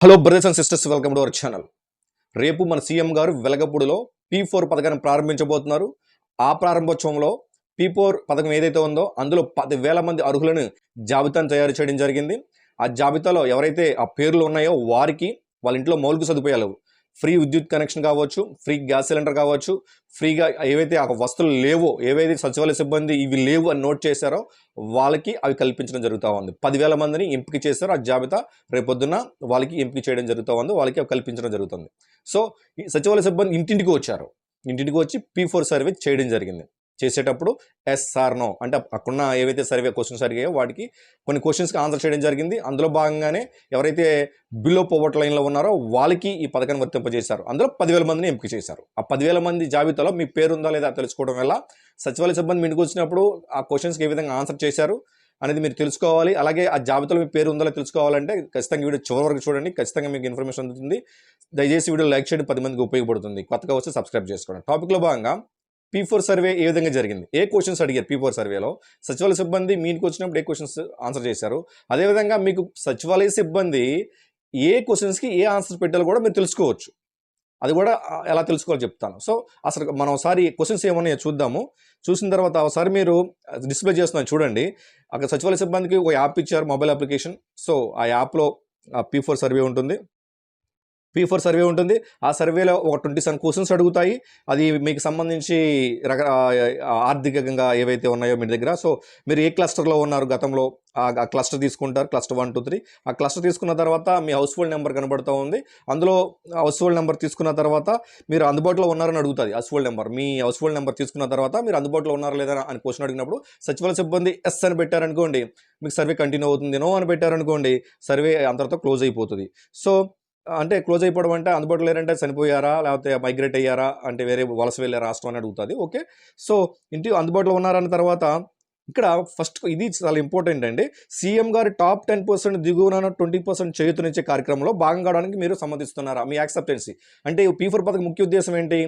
Hello brothers and sisters welcome to our channel రేపు మన CM గారు వెలగపూడిలో పీ ఫోర్ పథకాన్ని ప్రారంభించబోతున్నారు. ఆ ప్రారంభోత్సవంలో పీ ఫోర్ పథకం ఏదైతే ఉందో అందులో పదివేల మంది అర్హులను జాబితాను తయారు చేయడం జరిగింది. ఆ జాబితాలో ఎవరైతే ఆ పేర్లు ఉన్నాయో వారికి వాళ్ళ ఇంట్లో మౌలిక సదుపాయాలు ఫ్రీ విద్యుత్ కనెక్షన్ కావచ్చు ఫ్రీ గ్యాస్ సిలిండర్ కావచ్చు ఫ్రీగా ఏవైతే ఆ వస్తువులు లేవో ఏవైతే సచివాలయ సిబ్బంది ఇవి లేవు అని నోట్ చేశారో వాళ్ళకి అవి కల్పించడం జరుగుతూ ఉంది. పదివేల మందిని ఎంపిక చేశారు ఆ జాబితా రేపొద్దున వాళ్ళకి ఎంపిక చేయడం జరుగుతూ ఉంది వాళ్ళకి అవి కల్పించడం జరుగుతుంది. సో ఈ సచివాలయ సిబ్బంది ఇంటింటికి వచ్చారు. ఇంటింటికి వచ్చి పీ ఫోర్ సర్వే చేయడం జరిగింది. చేసేటప్పుడు ఎస్ఆర్ నో. అంటే అక్కడున్న ఏవైతే సర్వే క్వశ్చన్స్ అడిగాయో వాటికి కొన్ని క్వశ్చన్స్కి ఆన్సర్ చేయడం జరిగింది. అందులో భాగంగానే ఎవరైతే బిలో పోవర్ట్ లైన్లో ఉన్నారో వాళ్ళకి ఈ పథకాన్ని వర్తింపజేశారు. అందులో పదివేల మందిని ఎంపిక చేశారు. ఆ పదివేల మంది జాబితాలో మీ పేరు ఉందా లేదా తెలుసుకోవడం వల్ల సచివాలయ సిబ్బంది మీ ఇంటికి వచ్చినప్పుడు ఆ క్వశ్చన్స్కి ఏ విధంగా ఆన్సర్ చేశారు అనేది మీరు తెలుసుకోవాలి. అలాగే ఆ జాబితాలో మీ పేరు ఉందో తెలుసుకోవాలంటే ఖచ్చితంగా వీడియో చివరి వరకు చూడండి. ఖచ్చితంగా మీకు ఇన్ఫర్మేషన్ అందుతుంది. దయచేసి వీడియో లైక్ చేయడం. పది మందికి ఉపయోగపడుతుంది. కొత్తగా వస్తే సబ్స్క్రైబ్ చేసుకోండి. టాపిక్లో భాగంగా పీ ఫోర్ సర్వే ఏ విధంగా జరిగింది? ఏ క్వశ్చన్స్ అడిగారు పీ ఫోర్ సర్వేలో సచివాలయ సిబ్బంది మీ ఇంటికి వచ్చినప్పుడు ఏ క్వశ్చన్స్ ఆన్సర్ చేశారు? అదేవిధంగా మీకు సచివాలయ సిబ్బంది ఏ క్వశ్చన్స్కి ఏ ఆన్సర్ పెట్టాలో కూడా మీరు తెలుసుకోవచ్చు. అది కూడా ఎలా తెలుసుకోవాలో చెప్తాను. సో అసలు మనం ఒకసారి క్వశ్చన్స్ ఏమన్నాయో చూద్దాము. చూసిన తర్వాత ఒకసారి మీరు డిస్ప్లే చేస్తున్నాను చూడండి. అక్కడ సచివాలయ సిబ్బందికి ఒక యాప్ ఇచ్చారు మొబైల్ అప్లికేషన్ సో ఆ యాప్లో పీ ఫోర్ సర్వే ఉంటుంది. పీ ఫోర్ సర్వే ఉంటుంది. ఆ సర్వేలో ఒక ట్వంటీ సెవెన్ క్వశ్చన్స్ అడుగుతాయి. అది మీకు సంబంధించి రక ఆర్థికంగా ఏవైతే ఉన్నాయో మీ దగ్గర. సో మీరు ఏ క్లస్టర్లో ఉన్నారు గతంలో? ఆ ఆ క్లస్టర్ తీసుకుంటారు. క్లస్టర్ వన్ టూ త్రీ ఆ క్లస్టర్ తీసుకున్న తర్వాత మీ హౌస్ హోల్డ్ నెంబర్ కనబడుతూ ఉంది. అందులో హౌస్ హోల్డ్ నెంబర్ తీసుకున్న తర్వాత మీరు అందుబాటులో ఉన్నారని అడుగుతుంది హౌస్ హోల్డ్ నెంబర్ మీ హౌస్ హోల్డ్ నెంబర్ తీసుకున్న తర్వాత మీరు అందుబాటులో ఉన్నారా లేదా అని క్వశ్చన్ అడిగినప్పుడు సచివాలయ సిబ్బంది ఎస్ అని పెట్టారనుకోండి మీకు సర్వే కంటిన్యూ అవుతుంది నో అని పెట్టారనుకోండి సర్వే అంతటితో క్లోజ్ అయిపోతుంది. సో అంటే క్లోజ్ అయిపోవడం అంటే అందుబాటులో లేరంటే చనిపోయారా? లేకపోతే మైగ్రేట్ అయ్యారా? అంటే వేరే వలస వెళ్ళే రాష్ట్రం అని అడుగుతుంది. ఓకే. సో ఇంటి అందుబాటులో ఉన్నారన్న తర్వాత ఇక్కడ ఫస్ట్ ఇది చాలా ఇంపార్టెంట్ అండి. సీఎం గారు టాప్ టెన్ పర్సెంట్ దిగువన ట్వంటీ పర్సెంట్ చేతునిచ్చే కార్యక్రమంలో భాగం కావడానికి మీరు సమ్మతిస్తున్నారా మీ యాక్సెప్టెన్సీ. అంటే పీ ఫోర్ పథకం ముఖ్య ఉద్దేశం ఏంటి?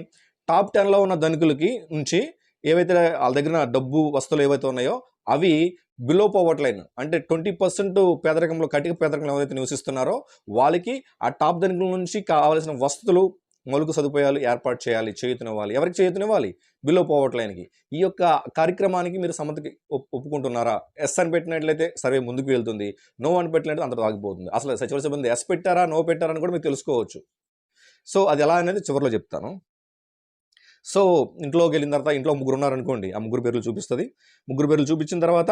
టాప్ టెన్లో ఉన్న ధనికులకి నుంచి ఏవైతే వాళ్ళ దగ్గర డబ్బు వస్తువులు ఏవైతే ఉన్నాయో అవి బిలో పవర్ట్ లైన్ అంటే ట్వంటీ పర్సెంట్ పేదరికంలో కటిక పేదరికంలో ఎవరైతే నివసిస్తున్నారో వాళ్ళకి ఆ టాప్ ధనికుల నుంచి కావాల్సిన వస్తువులు మౌలిక సదుపాయాలు ఏర్పాటు చేయాలి చేయుతునివ్వాలి. ఎవరికి చేయుతునివ్వాలి? బిలో పవర్ట్ లైన్కి ఈ యొక్క కార్యక్రమానికి మీరు సమ్మతికి ఒప్పుకుంటున్నారా? ఎస్ అని పెట్టినట్లయితే సర్వే ముందుకు వెళ్తుంది. నో అని పెట్టినట్లయితే అంత ఆగిపోతుంది. అసలు సచివాలయ సిబ్బంది ఎస్ పెట్టారా? నో పెట్టారా? అని కూడా మీరు తెలుసుకోవచ్చు. సో అది ఎలా అనేది చివరిలో చెప్తాను. సో ఇంట్లోకి వెళ్ళిన తర్వాత ఇంట్లో ముగ్గురు ఉన్నారనుకోండి ఆ ముగ్గురు పేర్లు చూపిస్తుంది. ముగ్గురు పేర్లు చూపించిన తర్వాత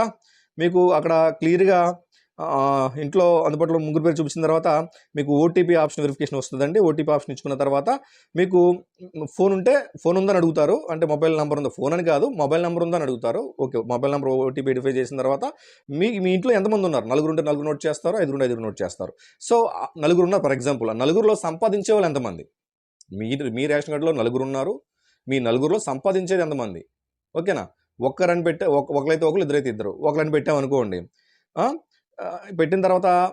మీకు అక్కడ క్లియర్గా ఇంట్లో అందుబాటులో ముగ్గురు పేరు చూపించిన తర్వాత మీకు ఓటీపీ ఆప్షన్ వెరిఫికేషన్ వస్తుందండి. ఓటీపీ ఆప్షన్ ఇచ్చుకున్న తర్వాత మీకు ఫోన్ ఉంటే ఫోన్ ఉందని అడుగుతారు. అంటే మొబైల్ నెంబర్ ఉందా ఫోన్ అని కాదు మొబైల్ నెంబర్ ఉందని అడుగుతారు. Okay mobile number OTP verify చేసిన తర్వాత మీ మీ ఇంట్లో ఎంతమంది ఉన్నారు? నలుగురు ఉంటే నలుగురు నోట్ చేస్తారు ఐదుగురు ఐదుగురు నోట్ చేస్తారు. సో నలుగురు ఉన్నారు. ఫర్ ఎగ్జాంపుల్ నలుగురులో సంపాదించే వాళ్ళు ఎంతమంది? మీ మీ రేషన్ కార్డులో నలుగురు ఉన్నారు. మీ నలుగురిలో సంపాదించేది ఎంతమంది? ఓకేనా? ఒక్కరని పెట్టే ఒక- ఒకరైతే ఒకరు ఇద్దరైతే ఇద్దరు. ఒకరిని పెట్టామనుకోండి పెట్టిన తర్వాత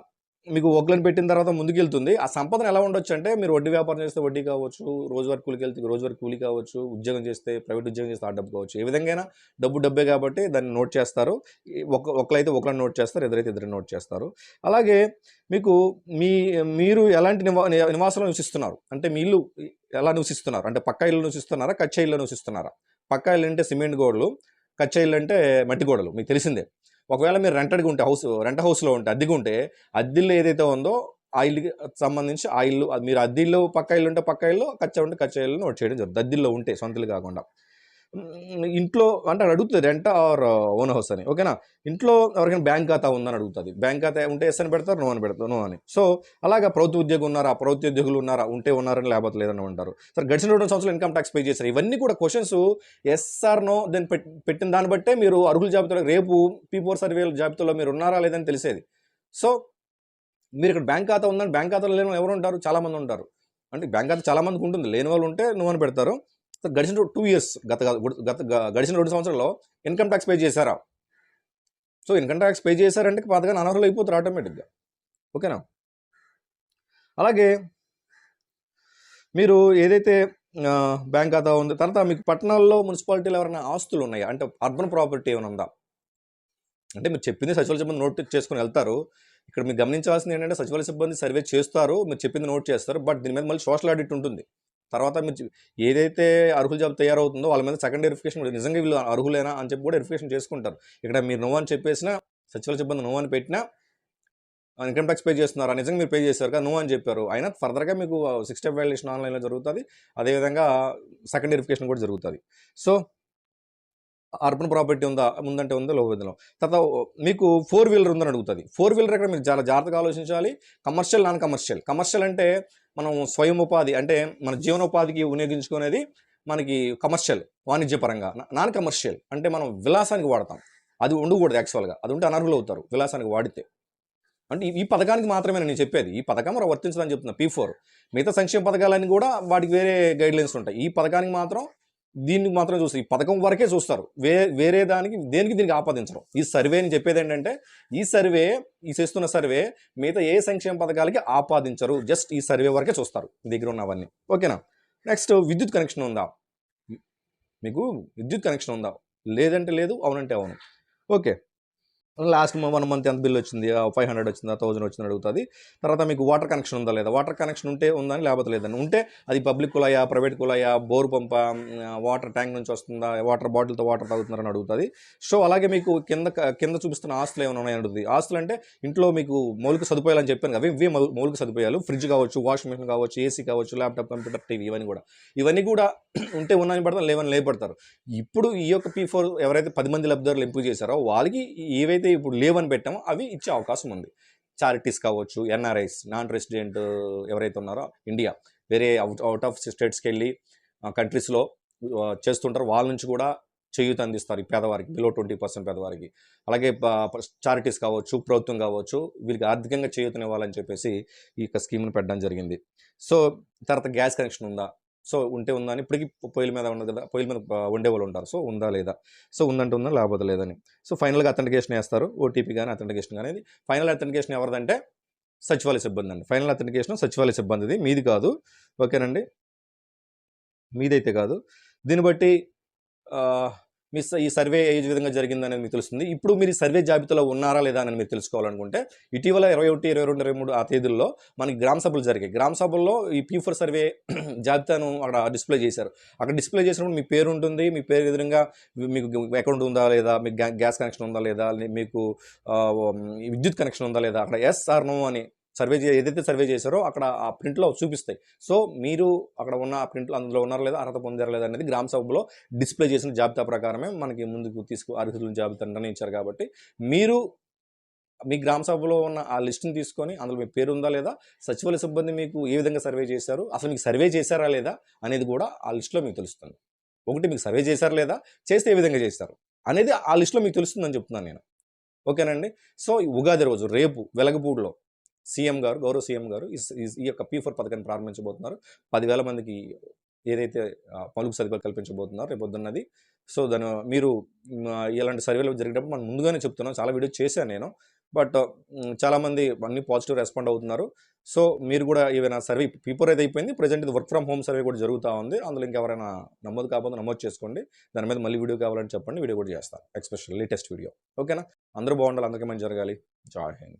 మీకు ఒకరిని పెట్టిన తర్వాత ముందుకెళ్తుంది. ఆ సంపదన ఎలా ఉండొచ్చు అంటే మీరు వడ్డీ వ్యాపారం చేస్తే వడ్డీ కావచ్చు రోజువారి కూలికి వెళ్తే రోజువారి కూలి కావచ్చు ఉద్యోగం చేస్తే ప్రైవేట్ ఉద్యోగం చేస్తే ఆ డబ్బు కావచ్చు. ఏ విధంగా డబ్బు డబ్బే కాబట్టి దాన్ని నోట్ చేస్తారు. ఒక ఒకరైతే ఒకరిని నోట్ చేస్తారు ఎదురైతే ఇద్దరు నోట్ చేస్తారు. అలాగే మీకు మీ మీరు ఎలాంటి నివా ని- నివాసంలో నివసిస్తున్నారు? అంటే మీ ఇల్లు ఎలా నివసిస్తున్నారు? అంటే పక్కా ఇల్లు నివసిస్తున్నారా? కచ్చ ఇల్లు నివసిస్తున్నారా? పక్కా ఇల్లు అంటే సిమెంట్ గోడలు కచ్చ ఇల్లు అంటే మట్టి గోడలు మీకు తెలిసిందే. ఒకవేళ మీరు రెంటెడ్గా ఉంటే హౌస్ రెంట్ హౌస్లో ఉంటే అద్దెగా ఉంటే అద్దెల్లో ఏదైతే ఉందో ఆ ఇల్లుకి సంబంధించి ఆ ఇల్లు అది మీరు అద్దిల్లో పక్క ఇల్లు ఉంటే పక్క ఇల్లు కచ్చా ఉంటే కచ్చా ఇల్లు నోట్ చేయడం జరుగుతుంది. అద్దెల్లో ఉంటే సొంతలు కాకుండా. ఇంట్లో అంటే అడుగుతుంది రెంట్ ఆర్ ఓన్ హౌస్ అని. ఓకేనా? ఇంట్లో ఎవరికైనా బ్యాంక్ ఖాతా ఉందని అడుగుతుంది. బ్యాంక్ ఖాతా ఉంటే ఎస్ అని పెడతారు నో అని పెడతారు నో అని. సో అలాగా ప్రభుత్వ ఉద్యోగం ఉన్నారా? ప్రభుత్వ ఉద్యోగులు ఉన్నారా? ఉంటే ఉన్నారని లేకపోతే లేదని ఉంటారు సరే గడిచిన రెండు సంవత్సరాలు ఇన్కమ్ ట్యాక్స్ పే చేశారు. ఇవన్నీ కూడా క్వశ్చన్స్ ఎస్ఆర్ నో దెన్ పెట్టిన దాన్ని బట్టే మీరు అర్హుల జాబితాలో రేపు పీ ఫోర్ సర్వేల జాబితాలో మీరు ఉన్నారా లేదని తెలిసేది. సో మీరు ఇక్కడ బ్యాంక్ ఖాతా ఉందని బ్యాంక్ ఖాతాలో లేని ఎవరు ఉంటారు? చాలామంది ఉంటారు. అంటే బ్యాంక్ ఖాతా చాలామందికి ఉంటుంది. లేని వాళ్ళు ఉంటే నువ్వు అని పెడతారు. గడిచిన టూ ఇయర్స్ గత గత గడిచిన రెండు సంవత్సరాల్లో ఇన్కమ్ ట్యాక్స్ పే చేశారా? సో ఇన్కమ్ ట్యాక్స్ పే చేశారంటే పాతగా అనర్హులు అయిపోతారు ఆటోమేటిక్గా. ఓకేనా? అలాగే మీరు ఏదైతే బ్యాంక్ ఖాతా ఉంది తర్వాత మీకు పట్టణాల్లో మున్సిపాలిటీలో ఎవరైనా ఆస్తులు ఉన్నాయా? అంటే అర్బన్ ప్రాపర్టీ ఏమైనా ఉందా? అంటే మీరు చెప్పింది సచివాలయ సిబ్బంది నోట్ చేసుకుని వెళ్తారు. ఇక్కడ మీరు గమనించాల్సింది ఏంటంటే సచివాలయ సిబ్బంది సర్వే చేస్తారు మీరు చెప్పింది నోట్ చేస్తారు బట్ దీని మీద మళ్ళీ సోషల్ ఆడిట్ ఉంటుంది. తర్వాత మీరు ఏదైతే అర్హుల జాబ్ తయారవుతుందో వాళ్ళ మీద సెకండ్ వెరిఫికేషన్ కూడా నిజంగా వీళ్ళు అర్హులేనా అని చెప్పి కూడా వెరిఫికేషన్ చేసుకుంటారు. ఇక్కడ మీరు నో అని చెప్పేసిన సచివాలయ సిబ్బంది నో అని పెట్టినా ఇన్కమ్ ట్యాక్స్ పే చేస్తున్నారు నిజంగా మీరు పే చేశారు కదా నువ్వు అని చెప్పారు. అయినా ఫర్దర్గా మీకు సిక్స్ స్టెప్ వాల్యుయేషన్ ఆన్లైన్లో జరుగుతుంది. అదేవిధంగా సెకండ్ వెరిఫికేషన్ కూడా జరుగుతుంది. సో అర్బన్ ప్రాపర్టీ ఉందా ముందంటే ఉందా లో ఉందా? తర్వాత మీకు ఫోర్ వీలర్ ఉందని అడుగుతుంది. ఫోర్ వీలర్ ఇక్కడ మీరు చాలా జాగ్రత్తగా ఆలోచించాలి. Commercial non commercial. కమర్షియల్ అంటే మనం స్వయం ఉపాధి అంటే మన జీవనోపాధికి వినియోగించుకునేది మనకి కమర్షియల్ వాణిజ్యపరంగా. నాన్ కమర్షియల్ అంటే మనం విలాసానికి వాడతాం. అది ఉండకూడదు యాక్చువల్గా. అది ఉంటే అనర్హులు అవుతారు విలాసానికి వాడితే. అంటే ఈ- పథకానికి మాత్రమే నేను చెప్పేది. ఈ పథకం మనం వర్తించదని చెప్తున్నా. P four. మిగతా సంక్షేమ పథకాలన్నీ కూడా వాటికి వేరే గైడ్లైన్స్ ఉంటాయి. ఈ పథకానికి మాత్రం దీన్ని మాత్రం చూస్తారు. ఈ పథకం వరకే చూస్తారు. వే వేరే దానికి దేనికి దీనికి ఆపాదించడం ఈ సర్వే అని చెప్పేది ఏంటంటే ఈ సర్వే ఈ చేస్తున్న సర్వే మిగతా ఏ సంక్షేమ పథకాలకి ఆపాదించరు. జస్ట్ ఈ సర్వే వరకే చూస్తారు. దగ్గర ఉన్నవన్నీ. ఓకేనా? నెక్స్ట్ విద్యుత్ కనెక్షన్ ఉందా? మీకు విద్యుత్ కనెక్షన్ ఉందా? లేదంటే లేదు అవునంటే అవును. ఓకే. లాస్ట్ వన్ మంత్ ఎంత బిల్ వచ్చింది? ఫైవ్ హండ్రెడ్ వచ్చిందా? థౌసండ్ వచ్చింది అడుగుతుంది. తర్వాత మీకు వాటర్ కనెక్షన్ ఉందా లేదా? వాటర్ కనెక్షన్ ఉంటే ఉందని లేకపోతే లేదని ఉంటే అది పబ్లిక్ కులాయా ప్రైవేట్ కులాయా బోర్ పంప వాటర్ ట్యాంక్ నుంచి వస్తుందా? వాటర్ బాటిల్తో వాటర్ తాగుతున్నారని అడుగుతుంది. సో అలాగే మీకు కింద కింద చూపిస్తున్న ఆస్తులు ఏమైనా ఉన్నాయని అడుగుతుంది. ఆస్తులు అంటే ఇంట్లో మీకు మౌలిక సదుపాయాలు అని చెప్పాను కదా. ఇవి మౌలిక సదుపాయాలు. ఫ్రిడ్జ్ కావచ్చు వాషింగ్ మిషన్ కావచ్చు ఏసీ కావచ్చు ల్యాప్టాప్ కంప్యూటర్ టీవీ ఇవన్నీ కూడా. ఇవన్నీ కూడా ఉంటే ఉన్నాయని పడతారు లేవని లేపడతారు. ఇప్పుడు ఈ యొక్క పీ ఫోర్ ఎవరైతే పది మంది లబ్ధిదారులు ఎంపిక చేశారో వాళ్ళకి ఏవైతే ఇప్పుడు లేవని పెట్టామో అవి ఇచ్చే అవకాశం ఉంది. చారిటీస్ కావచ్చు ఎన్ఆర్ఐస్ నాన్ రెసిడెంట్ ఎవరైతే ఉన్నారో ఇండియా వేరే అవుట్ అవుట్ ఆఫ్ స్టేట్స్కి వెళ్ళి కంట్రీస్లో చేస్తుంటారు. వాళ్ళ నుంచి కూడా చేయూత అందిస్తారు ఈ పేదవారికి బిలో ట్వంటీ పర్సెంట్ పేదవారికి. అలాగే చారిటీస్ కావచ్చు ప్రభుత్వం కావచ్చు వీళ్ళకి ఆర్థికంగా చేయూతనివ్వాలని చెప్పేసి ఈ యొక్క స్కీమ్ను పెట్టడం జరిగింది. సో తర్వాత గ్యాస్ కనెక్షన్ ఉందా? సో ఉంటే ఉందా అని ఇప్పటికీ పొయ్యిల మీద ఉండదు కదా పొయ్యిల మీద వండేవాళ్ళు ఉంటారు. సో ఉందా లేదా? సో ఉందంటే ఉందా లేకపోతే లేదని. సో ఫైనల్గా అథెంటికేషన్ వేస్తారు. ఓటీపీ కానీ అథెంటికేషన్ కానీ ఫైనల్ అథెంటికేషన్ ఎవరిదంటే సచివాలయ సిబ్బంది అండి. ఫైనల్ అథెంటికేషన్ సచివాలయ సిబ్బందిది. మీది కాదు. ఓకేనండి? మీదైతే కాదు. దీన్ని బట్టి మీ ఈ సర్వే ఏ విధంగా జరిగిందనేది మీకు తెలుస్తుంది. ఇప్పుడు మీరు ఈ సర్వే జాబితాలో ఉన్నారా లేదా అని మీరు తెలుసుకోవాలనుకుంటే ఇటీవల ఇరవై ఒకటి ఇరవై రెండు ఇరవై మూడు ఆ తేదీల్లో మనకి గ్రామ సభలు జరిగాయి. గ్రామ సభల్లో ఈ పీ ఫోర్ సర్వే జాబితాను అక్కడ డిస్ప్లే చేశారు. అక్కడ డిస్ప్లే చేసినప్పుడు మీ పేరు ఉంటుంది. మీ పేరు ఎదురుగా మీకు అకౌంట్ ఉందా లేదా మీకు గ్యా- గ్యాస్ కనెక్షన్ ఉందా లేదా మీకు విద్యుత్ కనెక్షన్ ఉందా లేదా అక్కడ ఎస్ ఆర్ నో అని సర్వే చే ఏదైతే సర్వే చేశారో అక్కడ ఆ ప్రింట్లో చూపిస్తాయి. సో మీరు అక్కడ ఉన్న ఆ ప్రింట్లో అందులో ఉన్నారో లేదా అర్హత పొందారో లేదా అనేది గ్రామ సభలో డిస్ప్లే చేసిన జాబితా ప్రకారమే మనకి ముందుకు తీసుకు అర్హుల జాబితా నిర్ణయించారు కాబట్టి మీరు మీ గ్రామ సభలో ఉన్న ఆ లిస్టుని తీసుకొని అందులో మీ పేరు ఉందా లేదా సచివాలయ సిబ్బంది మీకు ఏ విధంగా సర్వే చేశారు అసలు మీకు సర్వే చేశారా లేదా అనేది కూడా ఆ లిస్ట్లో మీకు తెలుస్తుంది. ఒకటి మీకు సర్వే చేశారా లేదా చేస్తే ఏ విధంగా చేస్తారు అనేది ఆ లిస్ట్లో మీకు తెలుస్తుందని చెప్తున్నాను నేను. ఓకేనండి? సో ఉగాది రోజు రేపు వెలగపూడిలో సీఎం గారు గౌరవ సీఎం గారు ఈ ఈ- యొక్క పీ ఫోర్ పథకాన్ని ప్రారంభించబోతున్నారు. పదివేల మందికి ఏదైతే పలుకు సదుపాయాలు కల్పించబోతున్నారో రేపు పొద్దున్నది సో దాని మీరు ఇలాంటి సర్వేలు జరిగేటప్పుడు మనం ముందుగానే చెప్తున్నాం. చాలా వీడియో చేశాను నేను. బట్ చాలామంది అన్ని పాజిటివ్ రెస్పాండ్ అవుతున్నారు. సో మీరు కూడా ఏమైనా సర్వే పీపర్ అయితే అయిపోయింది ప్రజెంట్ ఇది వర్క్ ఫ్రమ్ హోమ్ సర్వే కూడా జరుగుతూ ఉంది. అందులో ఇంకెవరైనా నమోదు కాకపోతే నమోదు చేసుకోండి. దాని మీద మళ్ళీ వీడియో కావాలని చెప్పండి వీడియో కూడా చేస్తాను. Special latest video. ఓకేనా? అందరూ బాగుండాలి అందరికీ మంచి జరగాలి. జాయ్ హింద్.